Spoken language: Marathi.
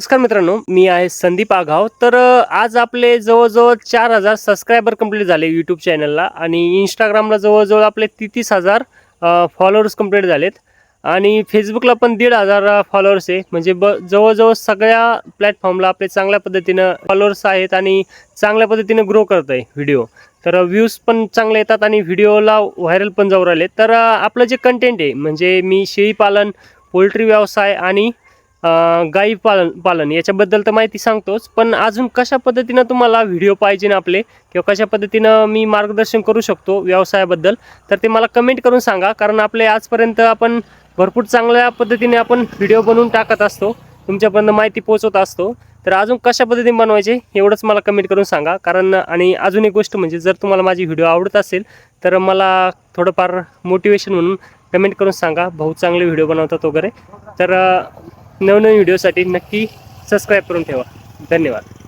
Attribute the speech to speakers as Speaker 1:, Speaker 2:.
Speaker 1: नमस्कार मित्रांनो मी आहे संदीप आघाव. तर आज आपले जवळजवळ चार हजार सबस्क्रायबर कंप्लीट झाले यूट्यूब चॅनलला आणि इंस्टाग्रामला जवळजवळ आपले तीतीस हजार फॉलोअर्स कंप्लीट झालेत. आणि फेसबुकला पण दीड हजार फॉलोअर्स आहे. म्हणजे ब जवळजवळ सगळ्या प्लॅटफॉर्मला आपले चांगल्या पद्धतीनं फॉलोअर्स आहेत आणि चांगल्या पद्धतीनं ग्रो करत आहे व्हिडिओ तर व्ह्यूज पण चांगले येतात आणि व्हिडिओला व्हायरल पण जाऊ राहिले तर आपलं जे कंटेंट आहे म्हणजे मी शेळीपालन पोल्ट्री व्यवसाय आणि गाई पालन पालन याच्याबद्दल तर माहिती सांगतोच पण अजून कशा पद्धतीनं तुम्हाला व्हिडिओ पाहिजे ना आपले किंवा कशा पद्धतीनं मी मार्गदर्शन करू शकतो व्यवसायाबद्दल तर ते मला कमेंट करून सांगा. कारण आपले आजपर्यंत आपण भरपूर चांगल्या पद्धतीने आपण व्हिडिओ बनवून टाकत असतो तुमच्यापर्यंत माहिती पोहोचवत असतो. तर अजून कशा पद्धतीने बनवायचे एवढंच मला कमेंट करून सांगा. कारण आणि अजून एक गोष्ट म्हणजे जर तुम्हाला माझी व्हिडिओ आवडत असेल तर मला थोडंफार मोटिवेशन म्हणून कमेंट करून सांगा. भाऊ चांगले व्हिडिओ बनवतात वगैरे. तर नवनवीन व्हिडिओसाठी नक्की सबस्क्राईब करून ठेवा. धन्यवाद.